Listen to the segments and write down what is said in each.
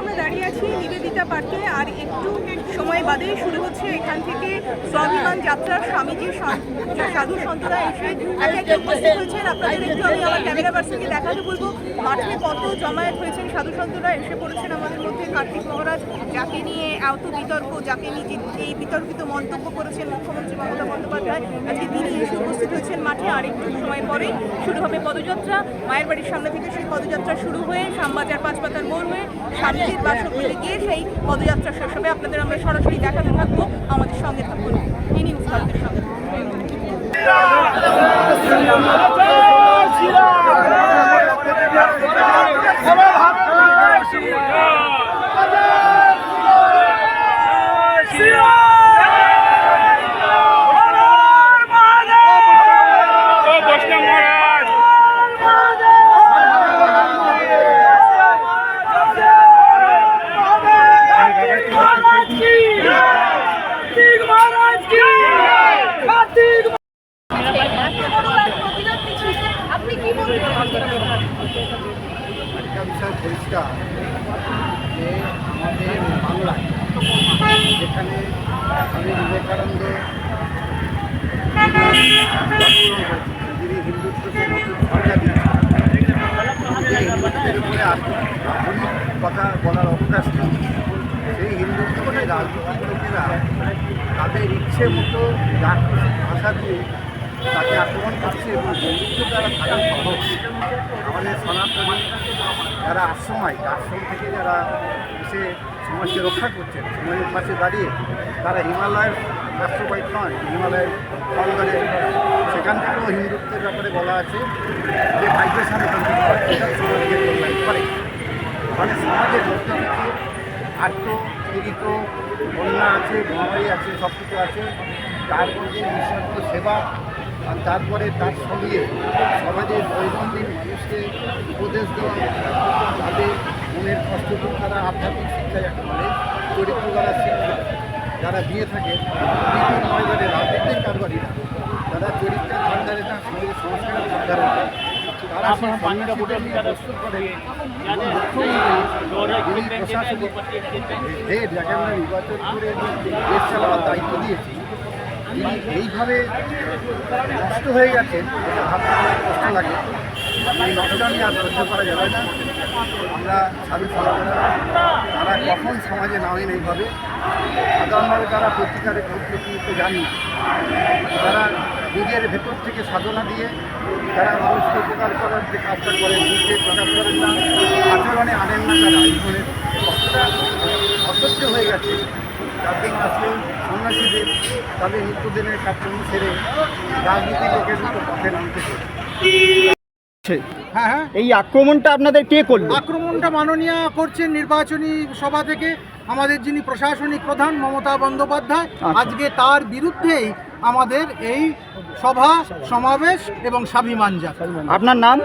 আমরা দাঁড়িয়ে আছি নিবেদিতা পার্কে আর একটু সময় বাদেই শুরু হচ্ছে এখান থেকে স্বাভিমান যাত্রার স্বামীজির সাধু সন্তরা এসে একে একে উপস্থিত হয়েছেন। আপনাদের একটু আমি আমার ক্যামেরা পার্সনকে দেখাতে বলব। মাঠে কত জমায়েত হয়েছেন সাধু সন্তরা? এসে পড়েছেন আমাদের মধ্যে কার্তিক মহারাজ, যাকে নিয়ে এত বিতর্ক, যাকে নিয়ে এই বিতর্কিত মন্তব্য করেছেন মুখ্যমন্ত্রী মমতা বন্দ্যোপাধ্যায়। আজকে তিনি এসে উপস্থিত হয়েছেন মাঠে আরেকটু সময় পরে। শুরু হবে পদযাত্রা। মায়ের বাড়ির সামনে থেকে সেই পদযাত্রা শুরু হয়ে শ্যামবাজার পাঁচপাতার মোড় হয়ে স্বামীজির বাসগৃহে গিয়ে সেই পদযাত্রা শেষ হবে। আপনাদের আমরা সরাসরি দেখাতে থাকব। আমাদের সঙ্গে থাকুন। এই নিউজ ভারতের সঙ্গে আপনি কি বলবেন একটা বিষয় পরিষ্কার যে আমাদের বাংলায় যেখানে স্বামী বিবেকানন্দ যিনি হিন্দুত্বকে নতুন সংজ্ঞা দিয়েছেন যে হিন্দুত্বের উপরে আধুনিক কথা বলার অবকাশ নেই সেই হিন্দুত্বকে রাজনৈতিক লোকেরা তাদের ইচ্ছে মতো ভাষা দিয়ে তাকে আক্রমণ করছে এবং হিন্দুত্ব তারা থাকা সম্ভব আমাদের সনাতনী যারা আশ্রমায় আশ্রম থেকে যারা এসে সমাজকে রক্ষা করছেন সমাজের পাশে দাঁড়িয়ে তারা হিমালয়ের রাষ্ট্রবাহিত নয় হিমালয়ের অঙ্গলে সেখান থেকেও হিন্দুত্বের ব্যাপারে বলা আছে যে কল্যাণ করে মানে সমাজের থেকে আর্থ পীড়িত, বন্যা আছে, মহামারী আছে সব কিছু আছে, তার মধ্যে নিঃস্বার্থ সেবা আর তারপরে তার সঙ্গে সমাজের দৈনন্দিন মানুষকে উপদেশ দেওয়া তাদের মনের কষ্টকে তারা আধ্যাত্মিক শিক্ষা যাকে বলে চরিত্র দ্বারা শিক্ষা যারা দিয়ে থাকে রাজনীতির কারবারীরা যারা চরিত্রের ভান্ডারে না সমাজের সংস্কারের ভান্ডারে তারা সেই সন্ন্যাসীদের প্রস্তুত করে। যিনি প্রশাসনিক হেড যাকে আমরা নির্বাচন করে দেশ চালাবার দায়িত্ব দিয়েছি। তিনি এইভাবে নষ্ট হয়ে গেছেন এটা ভাবতে আমার কষ্ট লাগে। এই নষ্টটা নিয়ে আর সহ্য করা যাবে না। আমরা সনাতনা তারা কখন সমাজে নামেন এইভাবে সাধারণভাবে তারা পত্রিকারে তো জানি। তারা নিজের ভেতর থেকে সাধনা দিয়ে তারা মানুষকে উপকার করার যে কাজটা করেন নিজে প্রকাশ করেন না, আচরণে আনেন না, তারা ধরনের কষ্টটা অসহ্য হয়ে গেছে। জন্য আজকে সন্ন্যাসীদের, তাদের নিত্যদিনের কাজকর্ম সেরে রাজনীতি লোকের মতো পথে নামতে। হ্যাঁ হ্যাঁ। এই আক্রমণটা আপনাদের কে করল? আক্রমণটা মাননীয় করছেন নির্বাচনী সভা থেকে আমাদের যিনি প্রশাসনিক প্রধান মমতা বন্দ্যোপাধ্যায় আজকে তার বিরুদ্ধেই আমাদের এই সভা সমাবেশ এবং স্বাভিমান যাত্রা। আপনার নাম?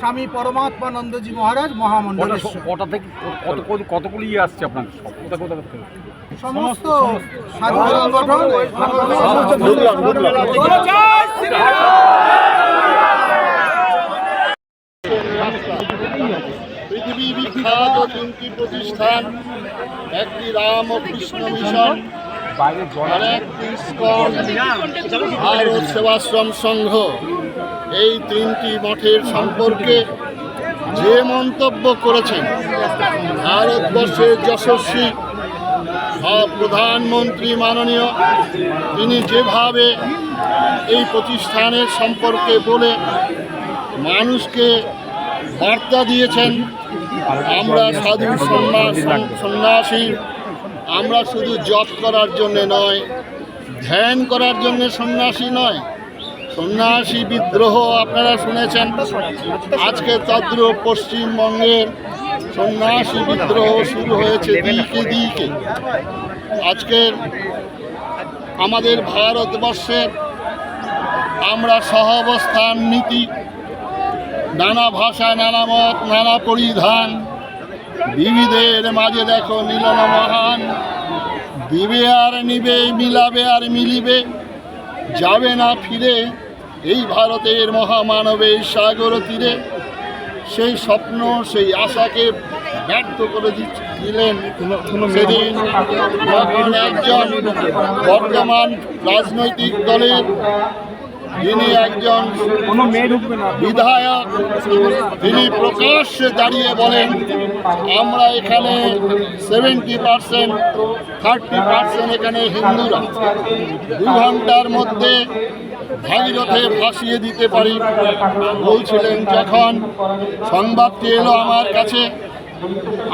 স্বামী পরমাত্মানন্দজি মহারাজ কটা থেকে কত কত কতগুলি ইয়ে আসছে আপনার? সমস্ত সাধু সংগঠন পৃথিবী বিখ্যাত তিনটি প্রতিষ্ঠান একটি রাম ও কৃষ্ণ মিশন আর একটি সেবাশ্রম সংঘ এই তিনটি মঠের সম্পর্কে যে মন্তব্য করেছেন ভারতবর্ষের যশস্বী প্রধানমন্ত্রী মাননীয় তিনি যেভাবে এই প্রতিষ্ঠানের সম্পর্কে বলে মানুষকে বার্তা দিয়েছেন, আমরা সাধু সন্ন্যাস সন্ন্যাসী আমরা শুধু জপ করার জন্যে নয়, ধ্যান করার জন্য সন্ন্যাসী নয়, সন্ন্যাসী বিদ্রোহ আপনারা শুনেছেন। আজকে তদ্রূপ পশ্চিমবঙ্গের সন্ন্যাসী বিদ্রোহ শুরু হয়েছে দিকে দিকে আজকের আমাদের ভারতবর্ষের আমরা সহাবস্থান নীতি নানা ভাষা নানা মত, নানা পরিধান। বিবিধের মাঝে দেখো মিলন মহান। দিবে আর নিবে, মিলাবে আর মিলিবে। যাবে না ফিরে এই ভারতের মহামানবের সাগর তীরে। সেই স্বপ্ন, সেই আশাকে ব্যর্থ করে দিলেন সেদিন একজন বর্তমান রাজনৈতিক দলের যিনি একজন বিধায়ক, তিনি প্রকাশ্যে দাঁড়িয়ে বলেন, আমরা এখানে সেভেন্টি পার্সেন্ট থার্টি পার্সেন্ট এখানে হিন্দুরা। দু ঘণ্টার মধ্যে ভাগীরথে ফাঁসিয়ে দিতে পারি। বলছিলেন যখন সংবাদটি এলো আমার কাছে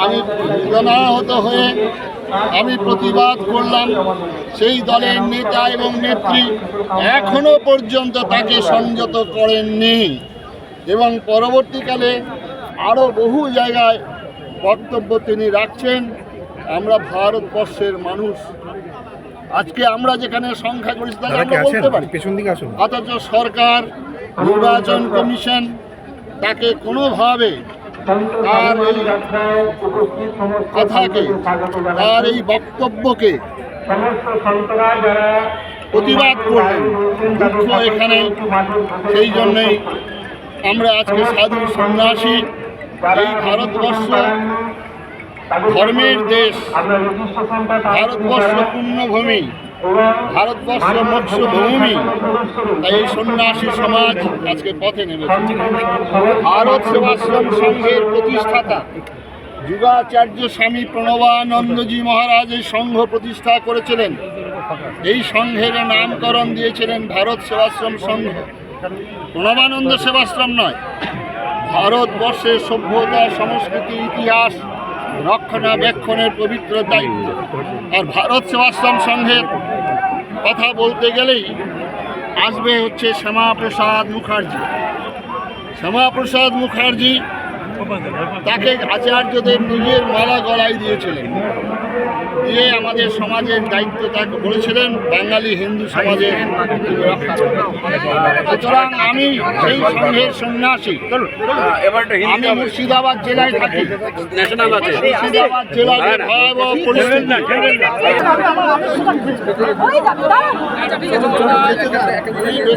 আমি বেদনাহত হয়ে আমি প্রতিবাদ করলাম। সেই দলের নেতা এবং নেত্রী এখনও পর্যন্ত তাকে সংযত করেননি এবং পরবর্তীকালে আরও বহু জায়গায় বক্তব্য তিনি রাখছেন আমরা ভারতবর্ষের মানুষ। আজকে আমরা যেখানে সংখ্যাগরিষ্ঠতা আমরা বলতে পারি। অথচ সরকার নির্বাচন কমিশন তাকে কোনোভাবে তার এই কথাকে তার এই বক্তব্যকে প্রতিবাদ করলেন। এখানে, সেই জন্যেই আমরা আজকে সাধু সন্ন্যাসী, এই ভারতবর্ষ ধর্মের দেশ, ভারতবর্ষ পূর্ণভূমি ভারতবর্ষ মৎস্যভূমি। তাই এই সন্ন্যাসী সমাজ আজকে পথে নেমেছে। ভারত সেবাশ্রম সংঘের প্রতিষ্ঠাতা যুগাচার্য স্বামী প্রণবানন্দজি মহারাজ এই সংঘ প্রতিষ্ঠা করেছিলেন। এই সংঘের নামকরণ দিয়েছিলেন ভারত সেবাশ্রম সংঘ। প্রণবানন্দ সেবাশ্রম নয়, ভারতবর্ষের সভ্যতা, সংস্কৃতি, ইতিহাস রক্ষণাবেক্ষণের পবিত্র দায়িত্ব। আর ভারত সেবাশ্রম সংঘের কথা বলতে গেলেই আসবে হচ্ছে শ্যামাপ্রসাদ মুখার্জি। শ্যামাপ্রসাদ মুখার্জি তাকে আচার্যদের নিজের মালা গলায় দিয়েছিলেন। দিয়ে আমাদের সমাজের দায়িত্ব তাকে বলেছিলেন বাঙালি হিন্দু সমাজের সুতরাং আমি সেই সংঘের সন্ন্যাসী। আমি মুর্শিদাবাদ জেলায় থাকি। মুর্শিদাবাদ জেলায় যে ভয়াবহ পরিস্থিতি।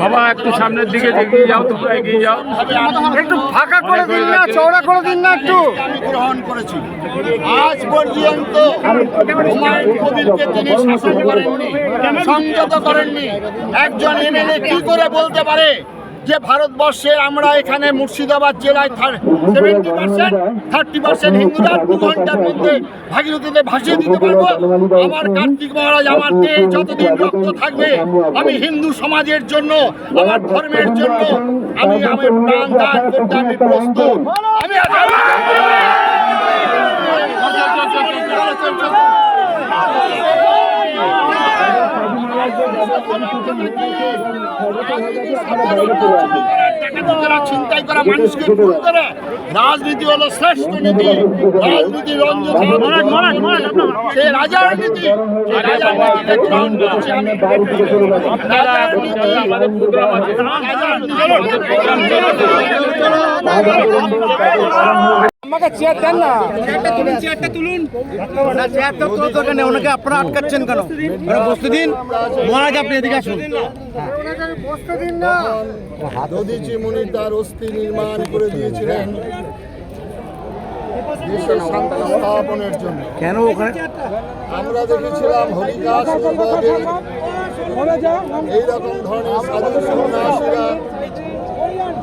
বাবা একটু সামনের দিকে এগিয়ে যাও তো এগিয়ে যাও। একটু ফাঁকা করে দিন না চওড়া না একটু। গ্রহণ করেছি আজ পর্যন্ত তিনি শাসন করেননি, সংযত করেননি। একজন এমএলএ কি করে বলতে পারে? যে ভারতবর্ষে আমরা এখানে মুর্শিদাবাদ জেলায় সেভেন্টি পার্সেন্ট থার্টি পার্সেন্ট হিন্দুরা দু ঘণ্টার মধ্যে ভাগীরথীতে ভাসিয়ে দিতে পারব। আমার কার্তিক মহারাজ, আমার দেহে যতদিন রক্ত থাকবে, আমি হিন্দু সমাজের জন্য, আমার ধর্মের জন্য, আমি আমার প্রাণ দান করতে আমি প্রস্তুত। আমি করা মানুষকে খুন করা রাজনীতি হলো শ্রেষ্ঠ নীতি রাজনীতি রঞ্জন সে রাজার নীতি। আমাকে চেয়ার দেন না চেয়ারটা তুলুন না চেয়ারটা তুলুন দরকার নেই ওনাকে আপনারা আটকাচ্ছেন কেন ওরা বসতে দিন মহারাজ আপনি এদিকে আসুন দধিচি মুনি তার অস্থি নির্মাণ করে দিয়েছিলেন দেশের শান্তি স্থাপনের জন্য কেন ওখানে আমরা দেখেছিলাম হরিদাস এইরকম ধরনের সাধু সন্ন্যাসীরা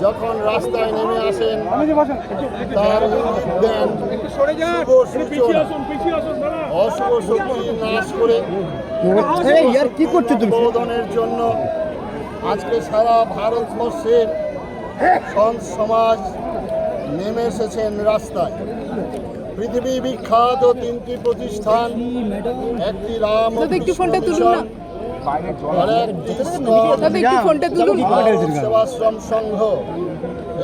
যখন রাস্তায় নেমে আসেন তার দেন শুভ সূচনা। অশুভ শক্তি নাশ করে ইয়ার কি করছ তুমি? উদ্বোধনের জন্য আজকে সারা ভারতবর্ষের সন্ত সমাজ নেমে এসেছেন রাস্তায়। পৃথিবী বিখ্যাত তিনটি প্রতিষ্ঠান একটি রাম একটু ফোনটা তুলুন না। সেবাশ্রম সংঘ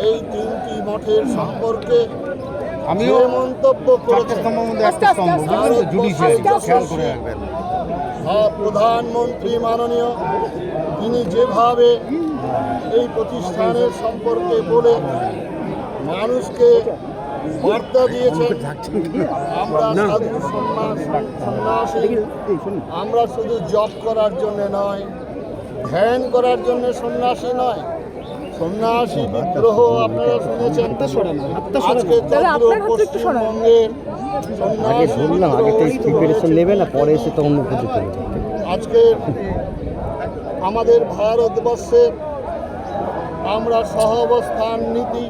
এই তিনটি মঠের সম্পর্কে আমিও মন্তব্য প্রধানমন্ত্রী মাননীয় তিনি যেভাবে এই প্রতিষ্ঠানের সম্পর্কে বলে মানুষকে বার্তা দিয়েছেন। আমরা সাধু সন্ন্যাস। সন্ন্যাসী আমরা শুধু জপ করার জন্য নয় ধ্যান করার জন্য সন্ন্যাসী নয়। সন্ন্যাসী বিদ্রোহ আপনারা শুনেছেন। আজকে চন্দ্র। পশ্চিমবঙ্গের সন্ন্যাসী পরে এসে তখন আজকে আমাদের ভারতবর্ষের আমরা সহাবস্থান নীতি,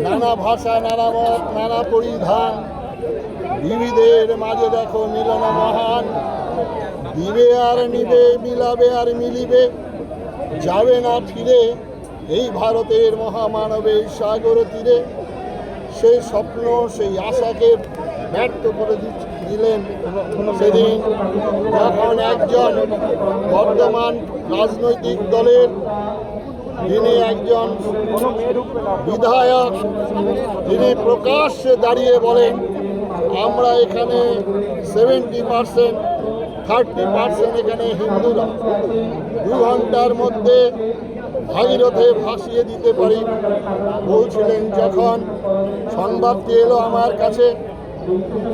নানা ভাষা, নানা মত, নানা পরিধান। বিবিধের মাঝে দেখো মিলন মহান। দিবে আর নিবে, মিলাবে আর মিলিবে, যাবে না ফিরে এই ভারতের মহামানবের সাগর তীরে। সেই স্বপ্ন, সেই আশাকে ব্যর্থ করে দিলেন সেদিন যখন একজন বর্তমান রাজনৈতিক দলের যিনি একজন বিধায়ক তিনি প্রকাশ্যে দাঁড়িয়ে বলেন, আমরা এখানে সেভেন্টি পার্সেন্ট থার্টি পার্সেন্ট এখানে হিন্দুরা দু ঘণ্টার মধ্যে ভাগীরথে ভাসিয়ে দিতে পারি। বলছিলেন যখন সংবাদটি এলো আমার কাছে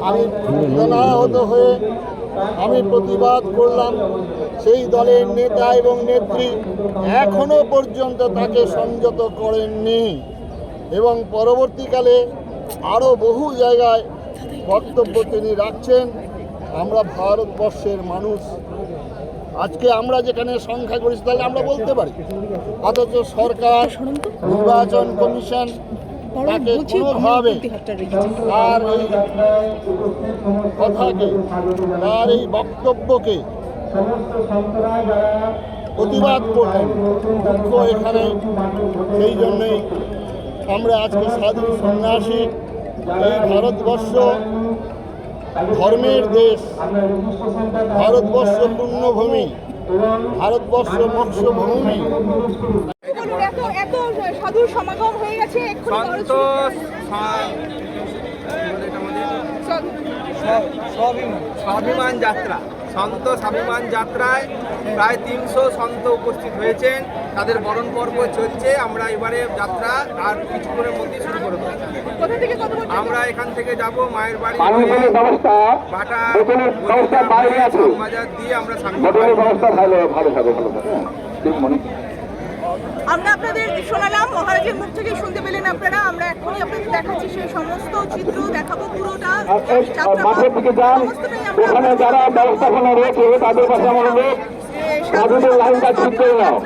আমি হত হয়ে আমি প্রতিবাদ করলাম। সেই দলের নেতা এবং নেত্রী এখনও পর্যন্ত তাকে সংযত করেননি এবং পরবর্তীকালে আরও বহু জায়গায় বক্তব্য তিনি রাখছেন, আমরা ভারতবর্ষের মানুষ। আজকে আমরা যেখানে সংখ্যা করেছি তাহলে আমরা বলতে পারি। অথচ সরকার, নির্বাচন কমিশন তাকে কোনোভাবে তার এই কথাকে তার এই বক্তব্যকে প্রতিবাদ করলেন। দুঃখ এখানে সেই জন্যেই আমরা আজকে সাধু সন্ন্যাসী এই ভারতবর্ষ ধর্মের দেশ ভারতবর্ষ পুণ্যভূমি ভারতবর্ষ মৎস্যভূমি। এত সাধুর সমাগম হয়ে গেছে স্বাভিমান যাত্রা। সন্ত স্বাভিমান যাত্রায় প্রায় তিনশো সন্ত উপস্থিত হয়েছেন। তাদের বরণ পর্ব চলছে। আমরা এবারে যাত্রা আর কিছুক্ষণের মধ্যে শুরু করে দেবো। থেকে আমরা এখান থেকে যাব মায়ের বাড়ি। বাটা বোতলের ব্যবস্থা বাইরে আছে। বাজার দিয়ে আমরা সামনে আমরা আপনাদের শোনালাম মহারাজের মুখ থেকে শুনতে পেলেন আপনারা। আমরা এখনই আপনাদের দেখাচ্ছি সেই সমস্ত চিত্র দেখাবো পুরোটা। মাঠের দিকে যান। ওখানে যারা ব্যবস্থাপনা রয়েছে তাদের পাশে আমার অনুরোধ তাদের লাইনটা ঠিক করে নাও।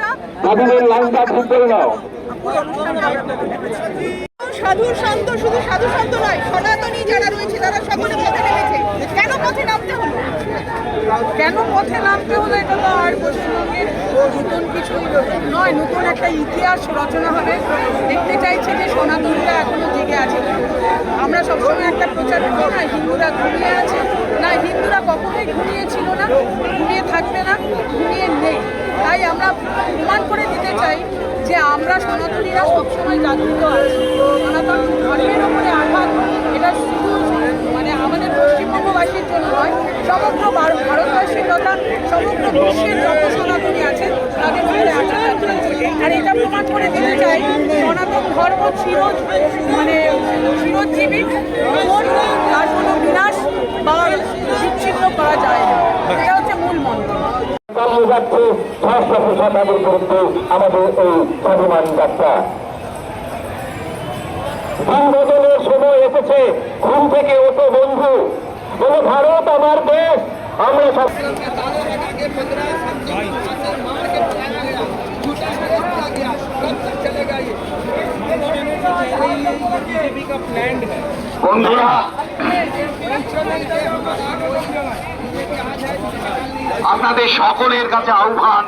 তাদের লাইনটা ঠিক করে নাও। সাধু সন্ত শুধু সাধু সন্ত নয়, সনাতনী যারা রয়েছে, তারা সকলে পথে নেমেছে। কেন পথে নামতে হলো? কেন পথে নামতে হলো এটা তো আর পশ্চিমবঙ্গের নতুন কিছু নয়, নতুন একটা ইতিহাস রচনা হবে। দেখতে চাইছে যে সনাতনীরা এখনও জেগে আছে। আমরা সবসময় একটা প্রচার করি না, হিন্দুরা ঘুমিয়ে আছে, না, হিন্দুরা কখনোই ঘুমিয়ে ছিল না, ঘুমিয়ে থাকবে না, ঘুমিয়ে নেই। তাই আমরা প্রমাণ করে দিতে চাই যে আমরা সনাতনীরা সবসময় জাগ্রত আছি। সনাতন ধর্মের ওপরে আঘাত, এটা শুধু মানে আমাদের পশ্চিমবঙ্গবাসীর জন্য নয়, সমগ্র ভার- ভারতবর্ষের তথা সমগ্র বিশ্বের যত সনাতনী আছে, তাদের উপরে আঘাত আর এটা প্রমাণ করে দিতে চাই, সনাতন ধর্ম চির মানে চিরজীবী তার কোনো বিনাশ বা বিচ্ছিন্ন করা যায় না। এটা হচ্ছে মূল মন্ত্র। চালিয়ে যাচ্ছে। ছশো শতাব্দীর বিরুদ্ধে আমাদের এই স্বাভিমান যাত্রা। দিন বদলের সময় এসেছে। ঘুম থেকে ওঠো বন্ধু। বলে ভারত, আমার দেশ। আমরা সব বন্ধুরা আপনাদের সকলের কাছে আহ্বান।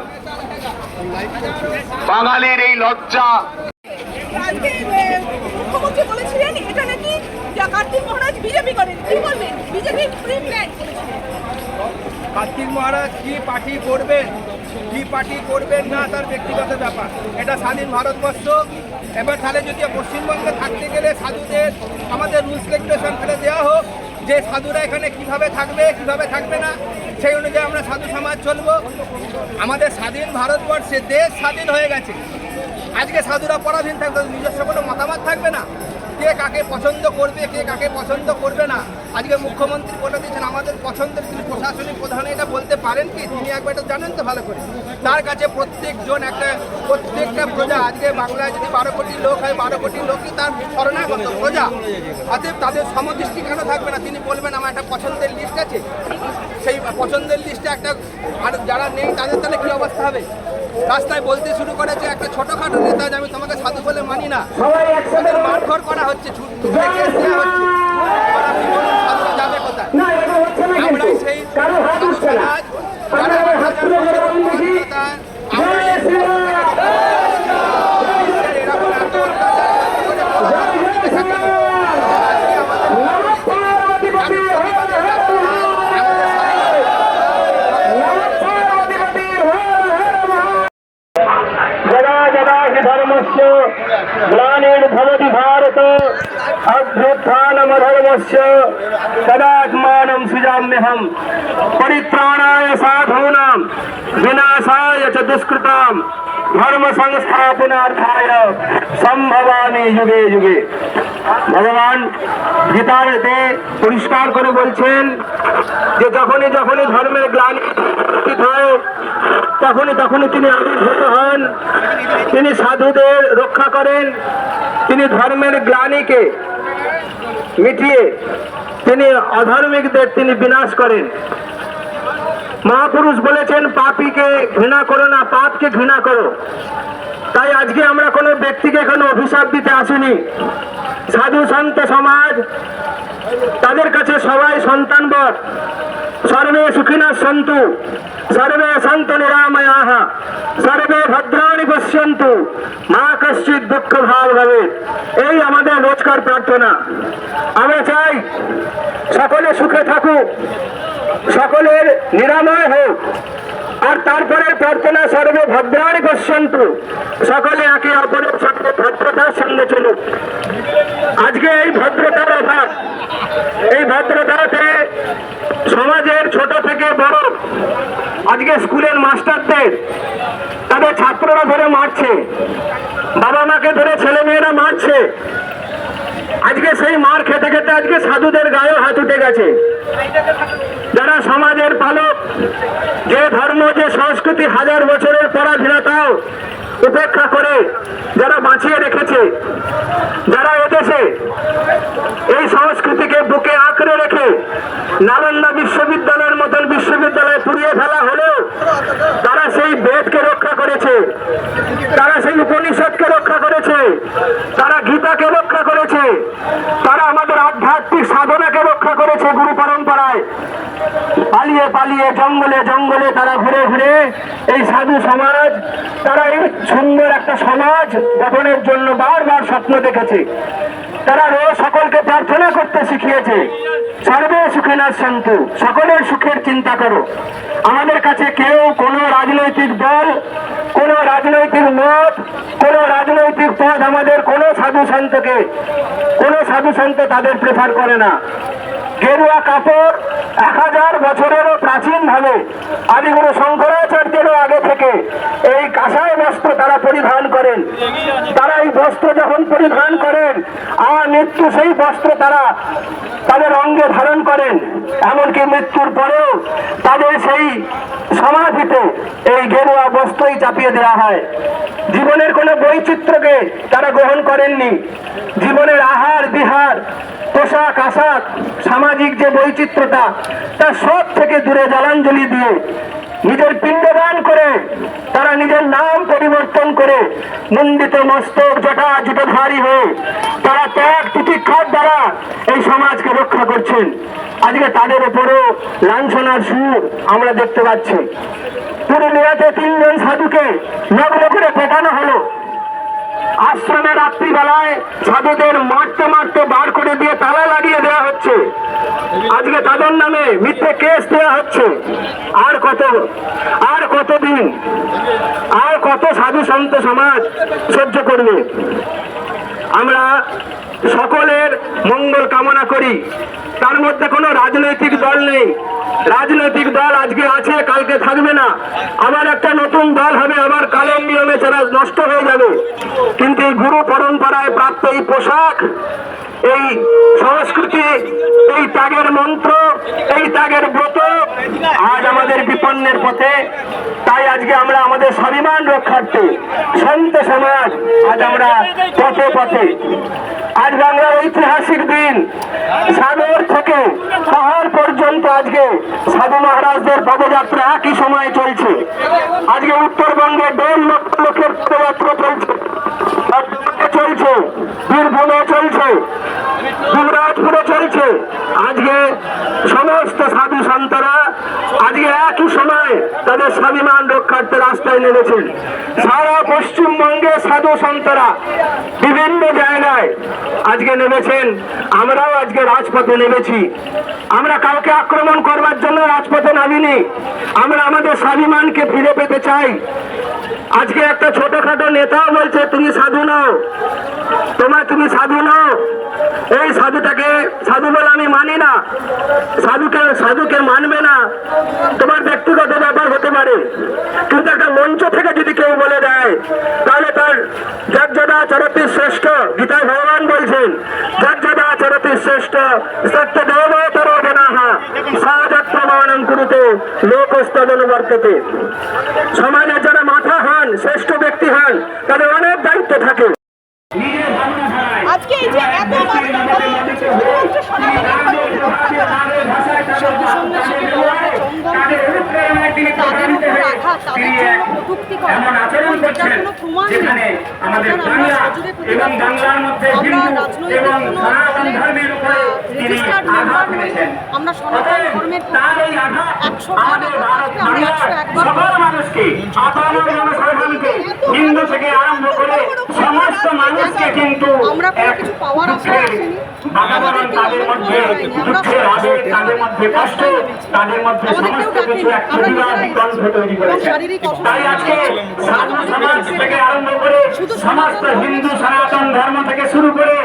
বাঙালির এই লজ্জা। মুখ্যমন্ত্রী বলেছিলেন এটা নাকি কার্তিক মহারাজ বিজেপি করেন। কি বলবেন? BJP pre plan Kartik Maharaj কি পার্টি করবেন? কি পার্টি করবেন না তার ব্যক্তিগত ব্যাপার। এটা স্বাধীন ভারতবর্ষ। এবার তাহলে যদি পশ্চিমবঙ্গে থাকতে গেলে সাধুদের আমাদের রুলস রেগুলেশন ফেলে যে সাধুরা এখানে কীভাবে থাকবে কীভাবে থাকবে না, সেই অনুযায়ী আমরা সাধু সমাজ চলব। আমাদের স্বাধীন ভারতবর্ষে দেশ স্বাধীন হয়ে গেছে। আজকে সাধুরা পরাধীন থাকবে নিজস্ব কোনো মতামত থাকবে না। কে কাকে পছন্দ করবে, কে কাকে পছন্দ করবে না। আজকে মুখ্যমন্ত্রী বলে দিয়েছেন, আমাদের পছন্দের তিনি প্রশাসনিক প্রধান, এটা বলতে পারেন কি? তিনি একবার এটা জানেন তো ভালো করে। তার কাছে প্রত্যেকজন একটা, প্রত্যেকটা প্রজা, আজকে বাংলায় যদি বারো কোটি লোক হয়, বারো কোটি লোকই তার শরণাগত প্রজা। অতএব তাদের সমদৃষ্টি কেন থাকবে না? তিনি বলবেন, আমার একটা পছন্দের লিস্ট আছে। সেই পছন্দের লিস্টে একটা, আর যারা নেই তাদের তাহলে কি অবস্থা হবে? রাস্তায় বলতে শুরু করেছে একটা ছোটখাটো নেতা আমি তোমাকে সাধু বলে মানি না। তাদের মারধর করা হচ্ছে ছুট ছুটে কেস দেওয়া হচ্ছে এবার আপনি বলুন সাধুরা যাবে কোথায় আমরা সেই সাধু সমাজ যারা হাজার বছরের অভিজ্ঞতা, আমরা এই এরকম এত অত্যাচার করে প্রধানমন্ত্রীকে থাকে। আজকে আমাদের আমি প্রতিবাদের ডাক্তার, আমাদের সাথে যদা যদা হি ধর্মস্য গ্লানির্ভবতি ভারত অভ্যুত্থানমধর্মস্য তদাত্মাनं সৃজাম্যহম পরিত্রাণায় সাধূনাং বিনাশায় চ দুষ্কৃতাম ধর্ম সংস্থাপনার্থায় সম্ভবামি যুগে যুগে ভগবান গীতাতে পরিষ্কার করে বলছেন যে যখনই যখনই ধর্মের গ্লানি হয় তখনই তখনই তিনি আবির্ভূত হন তিনি সাধুদের রক্ষা করেন, তিনি ধর্মের গ্লানিকে মিটিয়ে তিনি অধার্মিকদের তিনি বিনাশ করেন। মহাপুরুষ বলেছেন, পাপীকে ঘৃণা করো না, পাপকে ঘৃণা করো। তাই আজকে আমরা কোনো ব্যক্তিকে এখানে অভিশাপ দিতে আসিনি। সাধু সন্ত সমাজ, তাদের কাছে সবাই সন্তানবর। সর্বে সুখিনা সন্তু, সর্বে সন্ত নিরাময়াহ সর্বে ভদ্রাণি পশ্যন্তু। মা কশ্চিত দুঃখ ভাব। হবে এই আমাদের রোজকার প্রার্থনা। আমরা চাই সকলে সুখে থাকুক, সকলের নিরাময় হোক। আর তারপরে প্রার্থনা সর্বে ভদ্রাণি পশ্যন্তু। সকলে একে অপরের সঙ্গে ভদ্রতার সঙ্গে চলুক। আজকে এই ভদ্রতার অভাব, এই ভদ্রতাতে সমাজের ছোট থেকে বড়, আজকে স্কুলের মাস্টারদের, তাদের ছাত্ররা ধরে মারছে। বাবা মাকে ধরে ছেলে মেয়েরা মারছে। আজকে সেই মার খেতে খেতে আজকে সাধুদের গায়েও হাত উঠে গেছে। যারা সমাজের পালক, যে ধর্ম, যে সংস্কৃতি হাজার বছরের পরাধীনতাও উপেক্ষা করে যারা বাঁচিয়ে রেখেছে, যারা এদেশে এই সংস্কৃতিকে বুকে আঁকড়ে রেখে নালন্দা বিশ্ববিদ্যালয়ের মতন বিশ্ববিদ্যালয় পুড়িয়ে ফেলা হলেও তারা সেই বেদকে রক্ষা করেছে। তারা সেই উপনিষদকে রক্ষা করেছে। তারা গীতাকে রক্ষা করেছে। তারা আমাদের আধ্যাত্মিক সাধনাকে রক্ষা করেছে গুরু পরম্পরায়। পালিয়ে পালিয়ে জঙ্গলে জঙ্গলে তারা ঘুরে ঘুরে এই সাধু সমাজ, তারা এই সুন্দর একটা সমাজ গঠনের জন্য বারবার স্বপ্ন দেখেছে। তারা রোজ সকলকে প্রার্থনা করতে শিখিয়েছে। সর্বে সুখে না সন্তু সকলের সুখের চিন্তা করো। আমাদের কাছে কেউ কোনো রাজনৈতিক দল, কোনো রাজনৈতিক মত, কোনো রাজনৈতিক পদ আমাদের কোনো সাধু সন্তকে, কোনো সাধু সন্ত তাদের প্রেফার করে না। গেরুয়া কাপড় এক হাজার বছরেরও প্রাচীন ভাবে আদিগুরু শঙ্করাচার্যেরও আগে থেকে এই কাঁসাই বস্ত্র তারা পরিধান করেন। তারা এই বস্ত্র যখন পরিধান করেন, আর মৃত্যু সেই বস্ত্র তারা তাদের অঙ্গে ধারণ করেন। এমনকি মৃত্যুর পরেও তাদের সেই সমাধিতে এই গেরুয়া বস্ত্রই চাপিয়ে দেওয়া হয়। জীবনের কোনো বৈচিত্র্যকে তারা গ্রহণ করেননি। জীবনের আহার বিহার পোশাক, আশাক, সামাজিক যে বৈচিত্র্যতা তা সব থেকে দূরে জলাঞ্জলি দিয়ে নিজের পিণ্ডদান করে তারা নিজের নাম পরিবর্তন করে মন্ডিত মস্তক জটা জুটোধারী হয়ে তারা ত্যাগ, তিতিক্ষার দ্বারা এই সমাজকে রক্ষা করছেন। আজকে তাদের উপরও লাঞ্ছনার সুর আমরা দেখতে পাচ্ছি। পুরুলিয়াতে তিনজন সাধুকে নগ্ন করে পেটানো হলো। আশ্রমে রাত্রিবেলায় সাধুদের মারতে মারতে বার করে দিয়ে তালা লাগিয়ে দেওয়া হচ্ছে। আজকে তাদের নামে মিথ্যে কেস দেওয়া হচ্ছে। আর কত, আর কতদিন, আর কত সাধু সন্ত সমাজ সহ্য করবে? আমরা সকলের মঙ্গল কামনা করি। তার মধ্যে কোনো রাজনৈতিক দল নেই। রাজনৈতিক দল আজকে আছে, কালকে থাকবে না। আবার একটা নতুন দল হবে। তারা নষ্ট হয়ে যাবে। কিন্তু এই গুরু পরম্পরায় এই পোশাক, এই সংস্কৃতি, এই ত্যাগের মন্ত্র, এই ত্যাগের ব্রত আজ আমাদের বিপন্নের পথে। তাই আজকে আমরা আমাদের স্বাভিমান রক্ষার্থে, সন্ত সমাজ, আজ আমরা পথে পথে। আজ বাংলার ঐতিহাসিক দিন, সাগর থেকে পাহাড় পর্যন্ত আজকে সাধু মহারাজদের পদযাত্রা একই সময়ে চলছে। আজকে উত্তরবঙ্গে দেড় লক্ষ লোকের পদযাত্রা চলছে চলছে, বীরভূমে চলছে যুবরাজপুরে চলছে। আজকে সমস্ত সাধু সন্তরা আজকে একই সময় তাদের স্বাভিমান রক্ষার্থে রাস্তায় নেমেছেন সারা পশ্চিমবঙ্গে সাধু সন্তরা বিভিন্ন জায়গায় আজকে নেমেছেন। আমরাও আজকে রাজপথে নেমেছি। আমরা কাউকে আক্রমণ করবার জন্য রাজপথে নামিনি। আমরা আমাদের স্বাভিমানকে ফিরে পেতে চাই। আজকে একটা ছোটখাটো নেতাও বলছে, তুমি সাধু নাও। তোমার তুমি সাধু নাও। এই সাধুটাকে, সাধু বলে আমি মানি না। সাধুকে সাধুকে মানবে না। তোমার ব্যক্তিগত ব্যাপার হতে পারে। কিন্তু একটা মঞ্চ থেকে যদি কেউ বলে দেয়, তাহলে তার যাজ্ঞদা চরতি শ্রেষ্ঠ, গীতায় ভগবান বলছেন যাজ্ঞদা চরতি শ্রেষ্ঠ, সত্য দেবতর জনাহা সহজাত্র প্রমাণম কুরুতে, লোকস্তদনুবর্ততে। সমাজের যারা হন শ্রেষ্ঠ ব্যক্তি হন তাদের অনেক দায়িত্ব থাকে। আজকে এই যে এত মানুষ তাদের উপর আঘাত তাদের জন্য কটূক্তি করা এবং যেটার কোনো প্রমাণ নেই। অর্থাৎ আমরা সজোরে প্রতিবাদ করছি আমরা রাজনৈতিক কোনো রেজিস্টার্ড মেম্বার নই। আমরা সনাতন ধর্মের পক্ষে একশো বার আমরা সকল মানুষকে আপামর জনসাধারণকে হিন্দু থেকে আরম্ভ করে সমস্ত মানুষকে কিন্তু আশায় আসিনি বাতাবরণ তাদের মধ্যে দুঃখের আবেগ তাদের মধ্যে কষ্ট তাদের মধ্যে সমস্ত সমস্ত হিন্দু সনাতন ধর্ম থেকে শুরু করে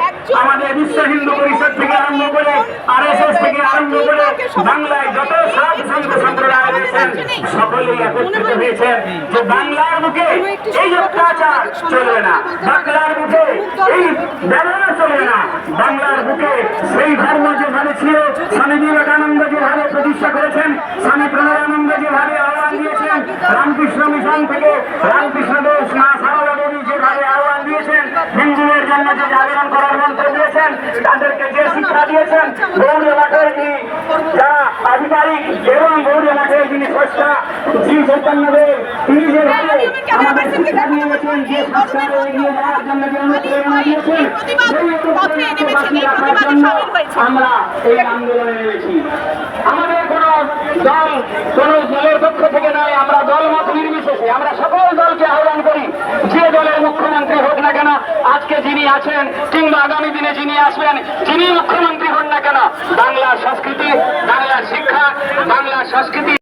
আমাদের বিশ্ব হিন্দু পরিষদ থেকে আরম্ভ করে আর থেকে আরম্ভ করে বাংলায় যত সন্ত সম্প্রদায় রয়েছেন সকলেই একত্রিত হয়েছেন যে বাংলার বুকে এই অত্যাচার চলবে না। বাংলার বুকে এই ব্যবহার চলবে না। বাংলার বুকে সেই ধর্ম যেভাবে ছিল স্বামী বিবেকানন্দ যেভাবে প্রতিষ্ঠা করেছেন স্বামী প্রণবানন্দ যেভাবে আহ্বান দিয়েছেন। রামকৃষ্ণ মিশন থেকে রামকৃষ্ণ দেশ মা সারদা দেবী যেভাবে আহ্বান দিয়েছেন, হিন্দুদের জন্য যে জাগরণ করার মন্ত্র দিয়েছেন, তাদেরকে যে শিক্ষা দিয়েছেন গৌরী মঠের যিনি যারা আধিকারিক এবং গৌরী মঠের যিনি স্রষ্টা শ্রী চৈতন্যদেব তিনি আমাদের শিক্ষা দিয়ে গেছেন যে এগিয়ে যাওয়ার জন্য যে দিয়েছেন আমরা এই আন্দোলনে নেমেছি। আমাদের কোন দল, কোন দলের পক্ষ থেকে নয়, আমরা দল মত নির্বিশেষে, আমরা সকল দলকে আহ্বান করি, যে দলের মুখ্যমন্ত্রী হোক না কেন, আজকে যিনি আছেন কিংবা আগামী দিনে যিনি আসবেন যিনি মুখ্যমন্ত্রী হন না কেন? বাংলার সংস্কৃতি বাংলার শিক্ষা বাংলার সংস্কৃতি।